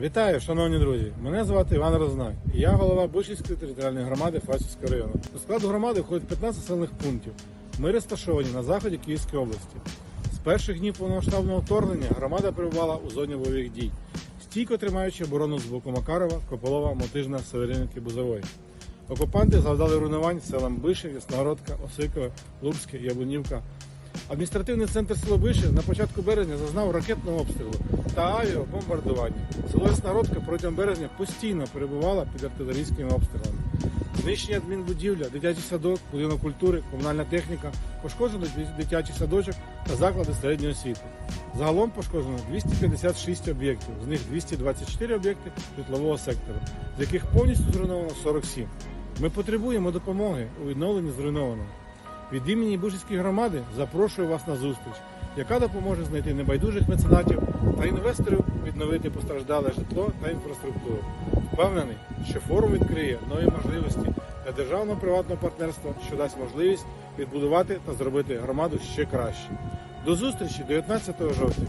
Вітаю, шановні друзі! Мене звати Іван Рознак. і Я голова Бучівської територіальної громади Фастівського району. До складу громади входить 15 населених пунктів. Ми розташовані на заході Київської області. З перших днів повномасштабного вторгнення громада перебувала у зоні бойових дій, стійко тримаючи оборону з боку Макарова, Кополова, Мотижна, Северинки, Бузової. Окупанти завдали руйнувань селам Бишів, Ясногородка, Осикове, Лубське, Яблунівка. Адміністративний центр село Бишів на початку березня зазнав ракетного обстрілу та авіабомбардування. Село Ясногородка протягом березня постійно перебувало під артилерійськими обстрілами. Знищення адмінбудівля, дитячий садок, будинок культури, комунальна техніка, пошкоджено дитячий садочок та заклади середньої освіти. Загалом пошкоджено 256 об'єктів, з них 224 об'єкти житлового сектору, з яких повністю зруйновано 47. Ми потребуємо допомоги у відновленні зруйнованого. Від імені Бужицької громади запрошую вас на зустріч, яка допоможе знайти небайдужих меценатів та інвесторів відновити постраждале житло та інфраструктуру. Впевнений, що форум відкриє нові можливості для державного приватного партнерства, що дасть можливість відбудувати та зробити громаду ще краще. До зустрічі 19 жовтня.